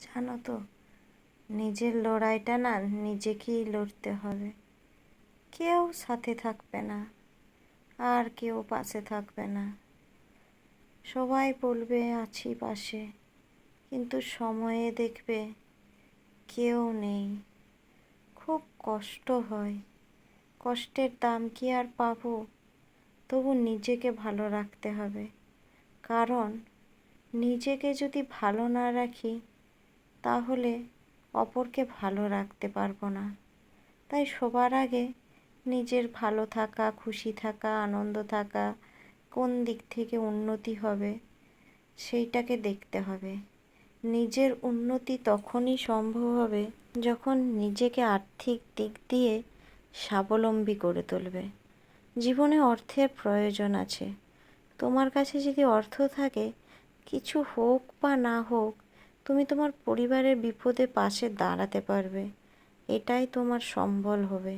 জানো তো, নিজের লড়াইটা না নিজেকেই লড়তে হবে। কেউ সাথে থাকবে না, আর কেউ পাশে থাকবে না। সবাই বলবে, আছি পাশে। কিন্তু সময়ে দেখবে কেউ নেই। খুব কষ্ট হয়। কষ্টের দাম কি আর পাবো? তবু নিজেকে ভালো রাখতে হবে। কারণ, নিজেকে যদি ভালো না রাখি তাহলে অপরকে ভালো রাখতে পারব না। তাই সবার আগে নিজের ভালো থাকা, খুশি থাকা, আনন্দ থাকা কোন দিক থেকে উন্নতি হবে সেইটাকে দেখতে হবে। নিজের উন্নতি তখনই সম্ভব হবে যখন নিজেকে আর্থিক দিক দিয়ে স্বাবলম্বী করে তুলবে। জীবনে অর্থের প্রয়োজন আছে। তোমার কাছে যদি অর্থ থাকে, কিছু হোক বা না হোক তুমি তোমার পরিবারের বিপদে পাশে দাঁড়াতে পারবে। এটাই তোমার সম্বল হবে।